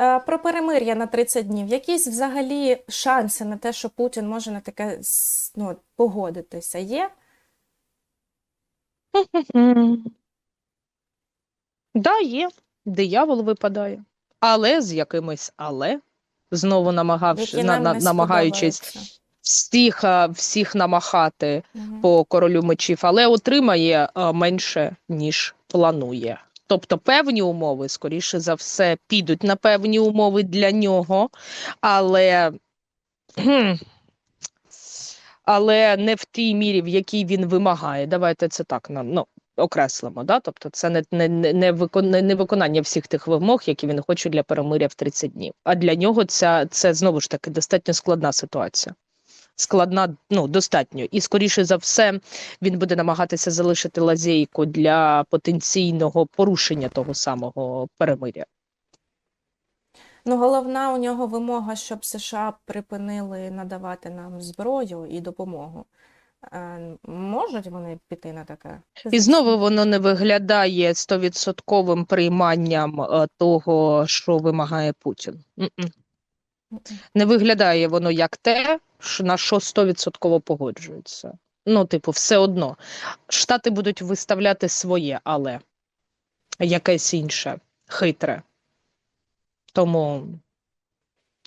Е, Про перемир'я на 30 днів. Якісь взагалі шанси на те, що Путін може на таке ну, погодитися, є? Да, є. Диявол випадає. Але з якимось але. Знову намагавши, на, на, намагаючись всіх, всіх намахати Мгм. по королю мечів, але отримає менше, ніж планує. Тобто певні умови, скоріше за все, підуть на певні умови для нього, але, але не в тій мірі, в якій він вимагає. Давайте це так ну, окреслимо. Да? Тобто це не, не, не, не виконання всіх тих вимог, які він хоче для перемиря в 30 днів. А для нього ця, це знову ж таки достатньо складна ситуація. Складна, ну достатньо, і скоріше за все він буде намагатися залишити лазейку для потенційного порушення того самого перемиря. Ну, головна у нього вимога, щоб США припинили надавати нам зброю і допомогу. Е, Можуть вони піти на таке? І знову воно не виглядає стовідсотковим прийманням е, того, що вимагає Путін. Не виглядає воно як те, на що стовідсотково погоджуються. Ну, типу, все одно. Штати будуть виставляти своє, але якесь інше, хитре. Тому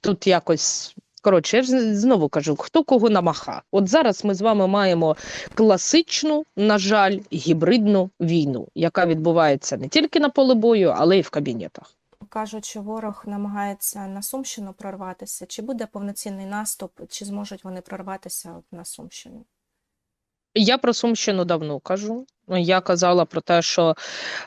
тут якось. Коротше, я ж знову кажу, хто кого намаха. От зараз ми з вами маємо класичну, на жаль, гібридну війну, яка відбувається не тільки на полі бою, але й в кабінетах. Кажуть, що ворог намагається на Сумщину прорватися. Чи буде повноцінний наступ, чи зможуть вони прорватися на Сумщину? Я про Сумщину давно кажу. Я казала про те, що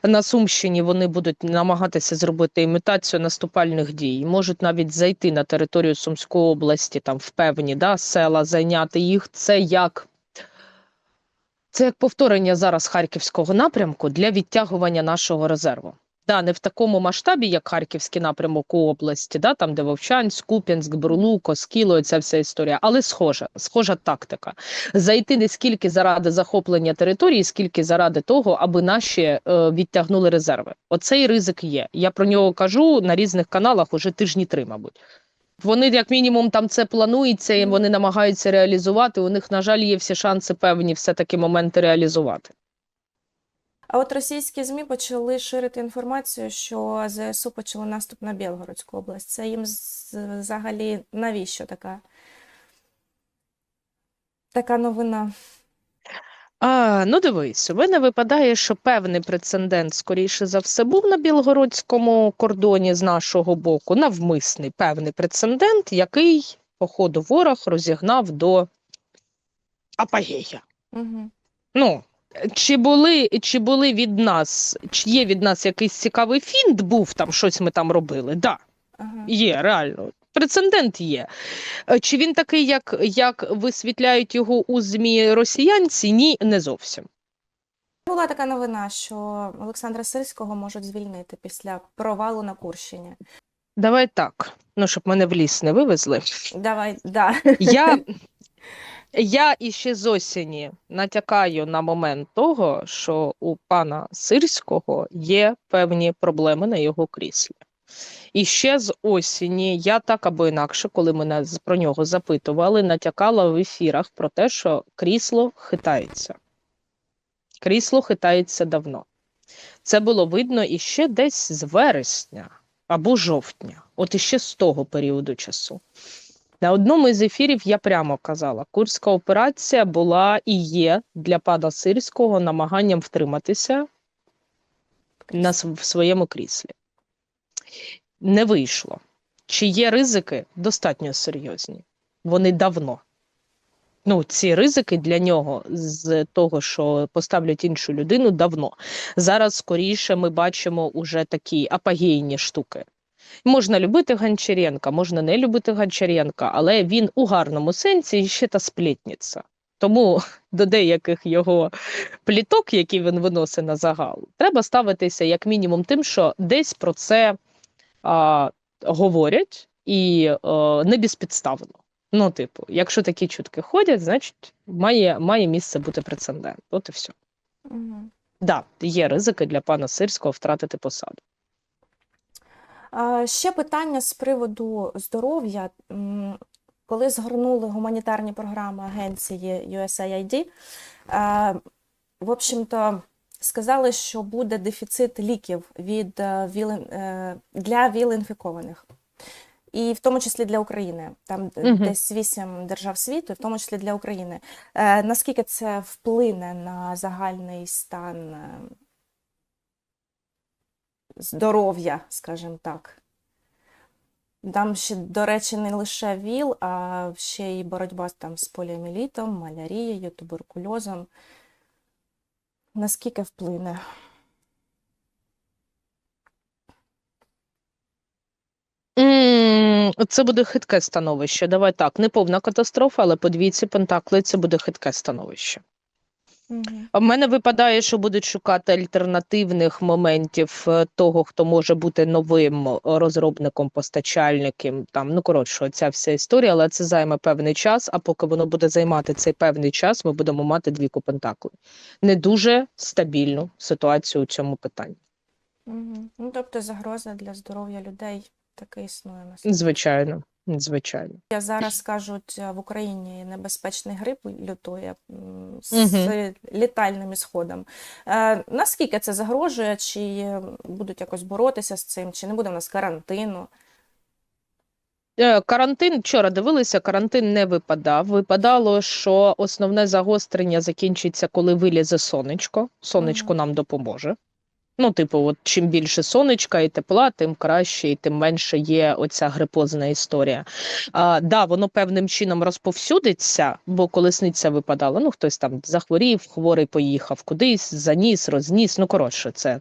на Сумщині вони будуть намагатися зробити імітацію наступальних дій, можуть навіть зайти на територію Сумської області, там в певні да, села, зайняти їх. Це як, це як повторення зараз Харківського напрямку для відтягування нашого резерву. Да, не в такому масштабі, як Харківський напрямок у області, да, там де Вовчанськ, Куп'янськ, Бурлук, Оскіло, ця вся історія, але схожа, схожа тактика зайти не скільки заради захоплення території, скільки заради того, аби наші е, відтягнули резерви. Оцей ризик є. Я про нього кажу на різних каналах уже тижні три, мабуть. Вони, як мінімум, там це планується, і вони намагаються реалізувати. У них, на жаль, є всі шанси певні все-таки моменти реалізувати. А от російські ЗМІ почали ширити інформацію, що ЗСУ почали наступ на Білгородську область. Це їм взагалі навіщо така, така новина? А, ну дивись, у мене випадає, що певний прецедент, скоріше за все, був на білгородському кордоні з нашого боку, навмисний певний прецедент, який, по ходу ворог розігнав до апогея. Угу. Ну, чи були, чи були від нас, чи є від нас якийсь цікавий фінт, був там, щось ми там робили? Да, Ага. є, реально. Прецедент є. Е, Чи він такий, як, як висвітляють його у ЗМІ росіянці? Ні, не зовсім. Була така новина, що Олександра Сирського можуть звільнити після провалу на Курщині. Давай так, ну, щоб мене в ліс не вивезли. Давай, да. Я, я іще з осені натякаю на момент того, що у пана Сирського є певні проблеми на його кріслі. І ще з осені я так або інакше, коли мене про нього запитували, натякала в ефірах про те, що крісло хитається. Крісло хитається давно. Це було видно іще десь з вересня або жовтня, от іще з того періоду часу. На одному із ефірів я прямо казала, курська операція була і є для пана Сирського намаганням втриматися на в своєму кріслі. Не вийшло. Чи є ризики? Достатньо серйозні. Вони давно. Ну, ці ризики для нього з того, що поставлять іншу людину, давно. Зараз скоріше ми бачимо уже такі апогейні штуки. Можна любити Гончаренка, можна не любити Гончаренка, але він у гарному сенсі ще та сплітниця. Тому до деяких його пліток, які він виносить на загал, треба ставитися як мінімум тим, що десь про це а, говорять і а, не безпідставно. Ну, типу, якщо такі чутки ходять, значить має, має місце бути прецедент. От і все. Угу. Да, є ризики для пана Сирського втратити посаду. Ще питання з приводу здоров'я. Коли згорнули гуманітарні програми агенції USAID, в общем-то, сказали, що буде дефіцит ліків від е, е, для ВІЛ-інфікованих. І в тому числі для України. Там Мгм. десь вісім держав світу, в тому числі для України. Е, Наскільки це вплине на загальний стан здоров'я, скажімо так? Там ще, до речі, не лише ВІЛ, а ще й боротьба там з поліоміелітом, малярією, туберкульозом. Наскільки вплине? Це буде хитке становище. Давай так, не повна катастрофа, але по двійці пентакли це буде хитке становище. А в мене випадає, що будуть шукати альтернативних моментів е, того, хто може бути новим е, розробником, постачальником. Там ну коротше, ця вся історія, але це займе певний час. А поки воно буде займати цей певний час, ми будемо мати двійку пентаклів. Не дуже стабільну ситуацію у цьому питанні. Мгм. Ну, тобто загроза для здоров'я людей таки існує Звичайно, звичайно. Я зараз кажуть, е, в Україні небезпечний грип лютує з Мгм. літальним ісходом. Е, наскільки це загрожує? Чи е, будуть якось боротися з цим? Чи не буде в нас карантину? Е, Карантин вчора дивилися, карантин не випадав. Випадало, що основне загострення закінчиться, коли вилізе сонечко. Сонечко Мгм. нам допоможе. Ну, типу, от чим більше сонечка і тепла, тим краще, і тим менше є оця грипозна історія. А, да, воно певним чином розповсюдиться, бо колесниця випадала. Ну, хтось там захворів, хворий поїхав кудись, заніс, розніс. Ну, коротше, це е,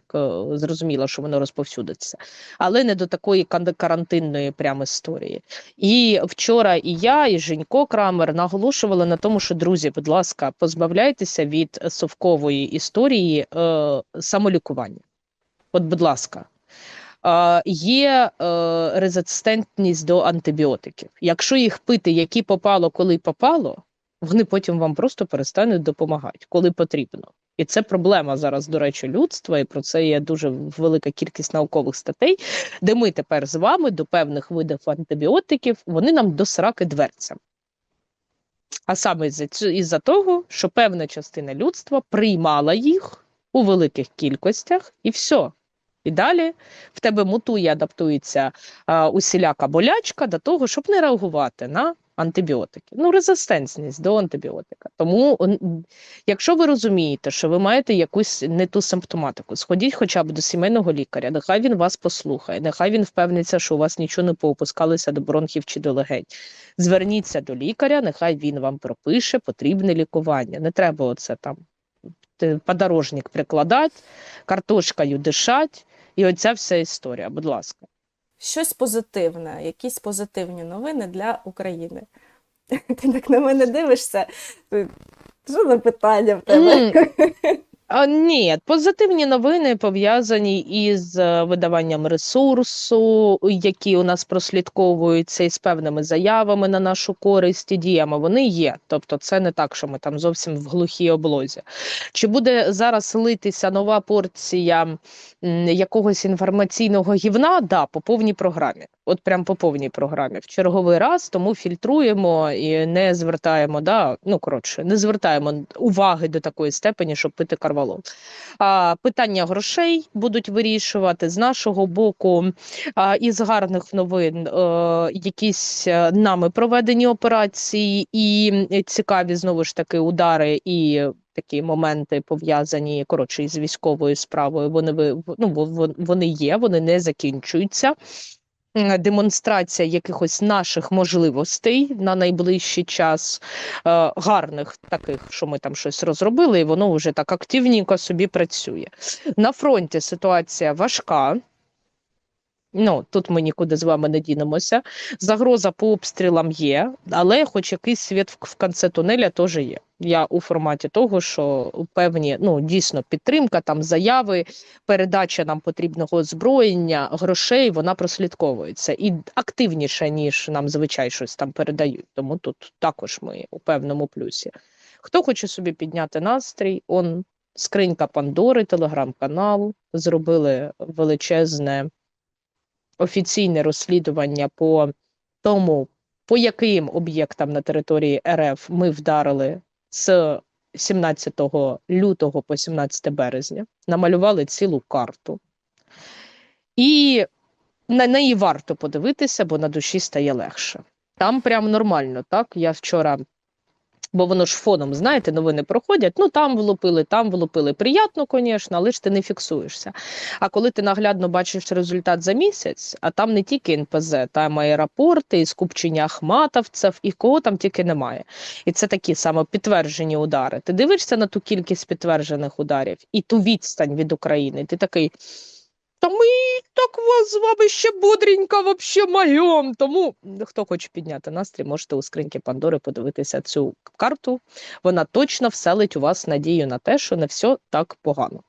зрозуміло, що воно розповсюдиться, але не до такої карантинної прямо історії. І вчора і я, і Женько Крамер наголошували на тому, що друзі, будь ласка, позбавляйтеся від совкової історії е, самолікування. От, будь ласка. Є е, резистентність до антибіотиків. Якщо їх пити, які попало, коли попало, вони потім вам просто перестануть допомагати, коли потрібно. І це проблема зараз, до речі, людства, і про це є дуже велика кількість наукових статей, де ми тепер з вами до певних видів антибіотиків вони нам до сраки дверцям. А саме із-за із-за того, що певна частина людства приймала їх у великих кількостях, і все. І далі в тебе мутує, адаптується а, усіляка болячка до того, щоб не реагувати на антибіотики. Ну, резистентність до антибіотика. Тому, якщо ви розумієте, що ви маєте якусь не ту симптоматику, сходіть хоча б до сімейного лікаря, нехай він вас послухає, нехай він впевниться, що у вас нічого не поопускалося до бронхів чи до легень. Зверніться до лікаря, нехай він вам пропише потрібне лікування. Не треба оце там подорожник прикладати, картошкою дишать, і оця вся історія. Будь ласка. Щось позитивне, якісь позитивні новини для України. Ти так на мене дивишся. Що за питання в тебе? А, ні, позитивні новини пов'язані із е, видаванням ресурсу, які у нас прослідковуються із певними заявами на нашу користь і діями. Вони є. Тобто, це не так, що ми там зовсім в глухій облозі. Чи буде зараз литися нова порція якогось інформаційного гівна? Да, по повній програмі. От прям по повній програмі. В черговий раз тому фільтруємо і не звертаємо, да, ну коротше, не звертаємо уваги до такої степені, щоб пити карвалол. А, питання грошей будуть вирішувати з нашого боку. А, із гарних новин е, якісь е, нами проведені операції і цікаві знову ж таки удари і такі моменти пов'язані коротше із військовою справою. Вони ну, во- во- вони є, вони не закінчуються. М, Демонстрація якихось наших можливостей на найближчий час, е, гарних таких, що ми там щось розробили, і воно вже так активненько собі працює. На фронті ситуація важка. Ну, тут ми нікуди з вами не дінемося. Загроза по обстрілам є, але хоч якийсь світ в, кінці тунеля теж є. Я у форматі того, що певні, ну дійсно підтримка, там заяви, передача нам потрібного озброєння, грошей, вона прослідковується і активніше, ніж нам звичай щось там передають. Тому тут також ми у певному плюсі. Хто хоче собі підняти настрій, он скринька Пандори, телеграм-канал, зробили величезне офіційне розслідування по тому, по яким об'єктам на території РФ ми вдарили з 17 лютого по 17 березня, намалювали цілу карту. І на неї варто подивитися, бо на душі стає легше. Там прям нормально, так? Я вчора, бо воно ж фоном, знаєте, новини проходять. Ну там влупили, там влупили. Приятно, звісно, але ж ти не фіксуєшся. А коли ти наглядно бачиш результат за місяць, а там не тільки НПЗ, там аеропорти, і скупчення ахматовців, і кого там тільки немає. І це такі саме підтверджені удари. Ти дивишся на ту кількість підтверджених ударів і ту відстань від України. Ти такий. Та ми так вас з вами ще бодренько вообще майом. Тому хто хоче підняти настрій, можете у скриньки Пандори подивитися цю карту. Вона точно вселить у вас надію на те, що не все так погано.